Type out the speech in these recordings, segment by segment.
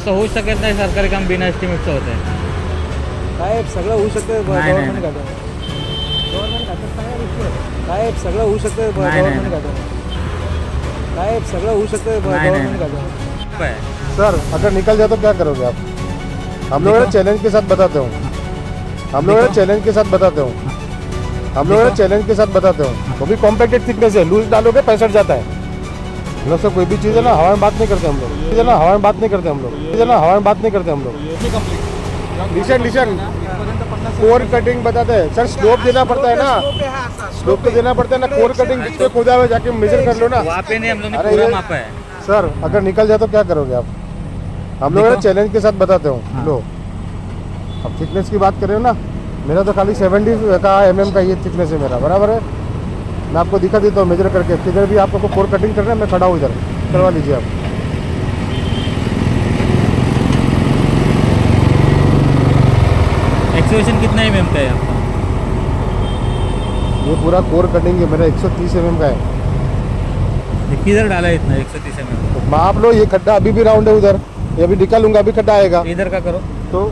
असं होऊ शकत नाही सरकारी काम बिना एस्टिमेटचं होत आहे. साहेब सगळं होऊ शकतं नाही, गव्हर्नमेंट गोष्टी आहेत. साहेब सगळं होऊ शकतं नाही, नाही, गव्हर्नमेंट साहेब सगळं होऊ शकतं नाही, नाही. गव्हर्नमेंट आहे. सर अगर निकल जाए तो क्या करोगे आप? हम लोग चैलेंज के साथ बताते हूँ। हम लोग चैलेंज के साथ बताते हूँ। हम लोग चैलेंज के साथ बताते हूँ। वो भी कॉम्पैक्टेड थिकनेस है लूज डालोगे पैंसठ जाता है। हम लोग से कोई भी चीज़ है ना हवा में बात नहीं करते हम लोग। चीज़ है ना हवा में बात नहीं करते हम लोग। चीज़ है ना हवा में बात नहीं करते हम लोग। लिशन लिशन कोर कटिंग बताते हैं। सर स्लोप देना पड़ता है ना। स्लोप तो देना पड़ता है ना कोर कटिंग जितने खोदा हुआ जाके मेजर कर लो ना। पे नहीं हम लोग अरे ये- सर अगर निकल जाए तो क्या करोगे आप? हम लोग चैलेंज के साथ बताते हूँ। हाँ। लो। अब थिकनेस की बात करें ना मेरा तो खाली सेवेंटी का एम का ये थिकनेस है मेरा बराबर है? मैं आपको दिखा देता हूँ मेजर करके। किधर भी आपको कोर कटिंग करना है मैं खड़ा हूँ इधर। करवा लीजिए आप। एक्सवेशन कितना एम का है आपका? ये पूरा कोर कटिंग है मेरा 130 एम का है। किधर डाला है इतना एक सौ तीस एम तो माप लो ये खड्डा अभी भी राउंड है उधर। ये अभी निकालूँगा अभी खड्डा आएगा। इधर का करो। तो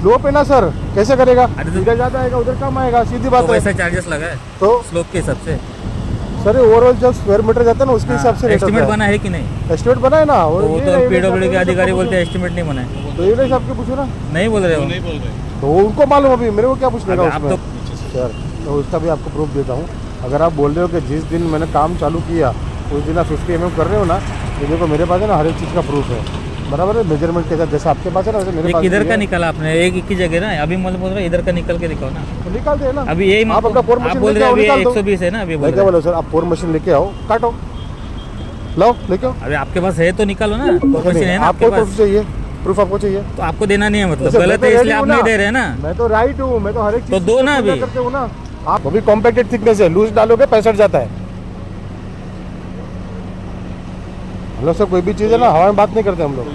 स्लोप है ना सर कैसे करेगा? तो- इधर ज़्यादा आएगा उधर कम आएगा सीधी बात तो है। चार्जेस लगा है तो स्लोप के हिसाब से। सर ओवरऑल जब स्क्वायर मीटर जाता है ना उसके हिसाब से एस्टिमेट बना है कि नहीं? एस्टिमेट बना है ना तो वो ये तो पीडब्ल्यू के अधिकारी बोलते हैं पूछो। एस्टिमेट नहीं बना है तो ये साहब के पूछो ना। नहीं बोल रहे हो? नहीं बोल रहे। तो उनको मालूम अभी मेरे को क्या पूछने का उसमें? सर तो उसका भी आपको प्रूफ देता हूँ। अगर आप बोल रहे हो कि जिस दिन मैंने काम चालू किया उस दिन आप फिफ्टी एम कर रहे हो ना तो देखो मेरे पास है ना हर एक चीज़ का प्रूफ है। बराबर है मेज़रमेंट के साथ जैसे आपके पास है ना वैसे मेरे पास किधर भी का है। निकाला आपने एक एक ही जगह ना अभी मतलब बोल रहे हो, इधर का निकल के दिखाओ ना। तो निकाल दे ना। अभी यही आप मापो। अपना कोर आप मशीन बोल लेके रहे हो आओ अभी निकाल एक दो सौ बीस है ना अभी बोल क्या रहे हो। बोला सर आप कोर मशीन लेके आओ काटो। लाओ लेके आओ। अभी आपके पास है तो निकालो ना मशीन है ना आपको आपके प्रूफ पास चाहिए प्रूफ आपको चाहिए। तो आपको देना नहीं है मतलब मैं गलत तो है ready इसलिए आप हूँ नहीं दे रहे हैं ना। मैं तो राइट हूँ मैं तो हर एक तो चीज़ दो ना अभी। करते हूँ ना। आप वो भी कॉम्पैक्टेड थिकनेस है लूज डालोगे पैंसठ जाता है। हम लोग से कोई भी चीज़ है ना हवा में बात नहीं करते हम लोग।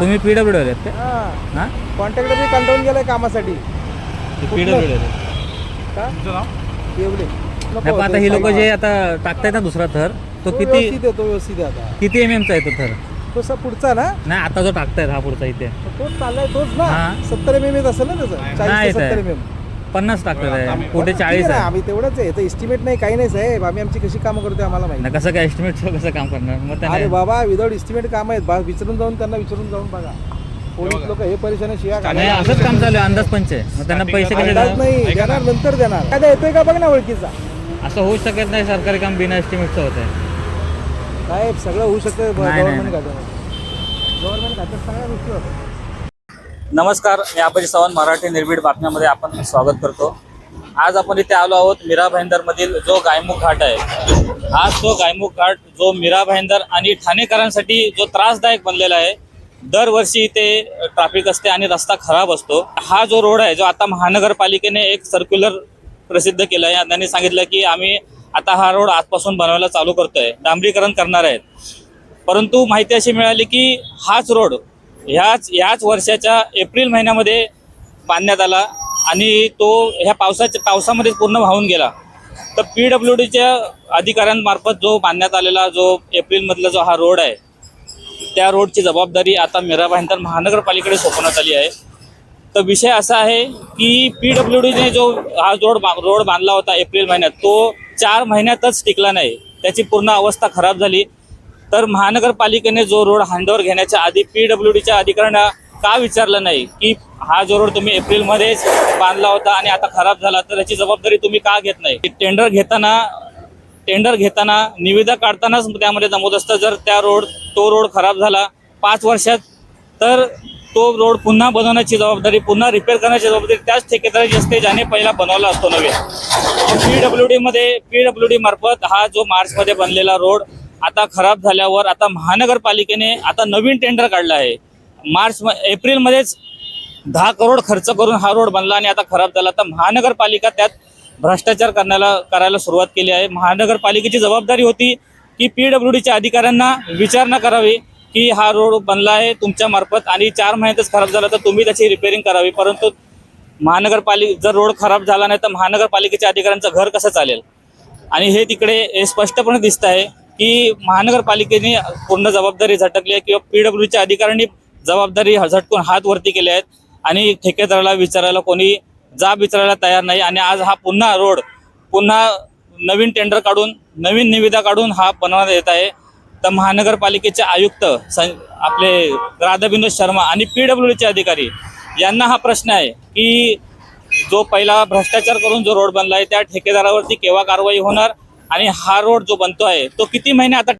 तुम्ही पीडब्ल्यू आहेत का हा। कॉन्ट्रॅक्टर बी कंटाळून गेलाय कामासाठी पीडब्ल्यू का एवढे नाही पण आता ही लोक जे आता टाकतायत ना दुसरा थर तो किती व्यवस्थित आहे तो व्यवस्थित आहे आता। किती एम चा आहे तो थर? तो स- पुढचा ना? नाही आता जो टाकतायत हा पुढचा इथे. तोच चाललाय तोच ना? हा. सत्तर एम एम असेल ना त्याचं? नाही चाळीस ते आहे. सत्तर एम एम पन्नास टाकतात आहे. कुठे चाळीस आहे. आम्ही तेवढंच आहे. इस्टिमेट नाही काही नाही साहेब. आम्ही आमची कशी कामं करतोय आम्हाला माहिती नाही कसं काय एस्टिमेट कसं काम करणार? मग अरे त्याने बाबा विदाउट इस्टिमेट काम आहेत. बा विचारून जाऊन त्यांना विचारून जाऊन बघा. पोलीस लोक हे परेशान शिया नाही. असंच काम चालू आहे. अंदाज पंच आहे. मग त्यांना पैसे कसे अंदाज देणार? नाही देणार नंतर देणार. काय येतोय का? बघ ना ओळखीचा. असं होऊ शकत नाही सरकारी काम बिना एस्टिमेटचं होत आहे साहेब सगळं होऊ शकतं नाही, गव्हर्नमेंट. खात्यात गव्हर्नमेंट खात्यात सगळ्या गोष्टी होतात. नमस्कार मी अपाजी चव्हाण मराठी निर्भीड बातम्यामध्ये आपण स्वागत करतो. आज आपण इथे आलो आहोत मीरा भाईंदरमधील जो गायमुख घाट आहे. आज तो गायमुख घाट जो मीरा भाईंदर आणि ठाणेकरांसाठी जो त्रासदायक बनलेला आहे दरवर्षी इथे ट्रॅफिक असते आणि रस्ता खराब असतो. हा जो रोड आहे जो आता महानगरपालिकेने एक सर्क्युलर प्रसिद्ध केलं आहे. त्यांनी सांगितलं की आम्ही आता हा रोड आजपासून बनवायला चालू करतोय. डांबरीकरण करणार आहेत. परंतु माहिती अशी मिळाली की हाच रोड ह्याच याच वर्षाच्या एप्रिल महिन्यामध्ये बांधण्यात आला आणि तो ह्या पावसाच्या पावसामध्ये पूर्ण वाहून गेला. तर पी डब्ल्यू डीच्या अधिकाऱ्यांमार्फत जो बांधण्यात आलेला जो एप्रिलमधला जो हा रोड आहे त्या रोडची जबाबदारी आता मीरा भाईंदर महानगरपालिकेकडे सोपवण्यात आली आहे. तर विषय असा आहे की पी डब्ल्यू डीने जो हा रोड बा- रोड बांधला होता एप्रिल महिन्यात तो चार महिन्यातच टिकला नाही. त्याची पूर्ण अवस्था खराब झाली. तर महानगरपालिकेने जो रोड हँडओव्हर घेण्याच्या आधी पी डब्ल्यू डीच्या अधिकाऱ्यांना का विचारलं नाही की हा जो रोड तुम्ही एप्रिलमध्येच बांधला होता आणि आता खराब झाला तर याची जबाबदारी तुम्ही का घेत नाही? टेंडर घेताना टेंडर घेताना निविदा काढतानाच त्यामध्ये नमूद असतं जर त्या रोड तो रोड खराब झाला पाच वर्षात तर तो रोड पुन्हा बनवण्याची जबाबदारी पुन्हा रिपेअर करण्याची जबाबदारी त्याच ठेकेदाराची असते ज्याने पहिला बनवला असतो नवीन पी डब्ल्यू डीमध्ये पी डब्ल्यू डी मार्फत हा जो मार्चमध्ये बनलेला रोड आता खराब झाल्यावर आता महानगरपालिकेने आता नवीन टेंडर काढलं आहे. मार्च एप्रिलमध्येच दहा करोड खर्च करून हा रोड बनला आणि आता खराब झाला. तर महानगरपालिका त्यात भ्रष्टाचार करण्याला करायला सुरुवात केली आहे. महानगरपालिकेची जबाबदारी होती की पी डब्ल्यू डीच्या अधिकाऱ्यांना विचारणा करावी की हा रोड बनला आहे तुमच्या मार्फत आणि चार महिन्यातच खराब झाला तर तुम्ही त्याची रिपेअरिंग करावी. परंतु महानगरपालिका जर रोड खराब झाला नाही तर महानगरपालिकेच्या अधिकाऱ्यांचं घर कसं चालेल? आणि हे तिकडे हे स्पष्टपणे दिसत आहे की महानगरपालिकेने पूर्ण जबाबदारी झटकली आहे किंवा पी डब्ल्यूच्या अधिकाऱ्यांनी जबाबदारी झटकून हात वरती केले आहेत आणि ठेकेदाराला विचारायला कोणी जाब विचारायला तयार नाही आणि आज हा पुन्हा रोड पुन्हा नवीन टेंडर काढून नवीन निविदा काढून हा बनवण्यात येत आहे. तर महानगरपालिकेचे आयुक्त सं आपले राधा विनोद शर्मा आणि पी डब्ल्यूचे अधिकारी यांना हा प्रश्न आहे की जो पहिला भ्रष्टाचार करून जो रोड बनला आहे त्या ठेकेदारावरती केव्हा कारवाई होणार? आणि हा रोड जो बनतो आहे तो किती महिने आता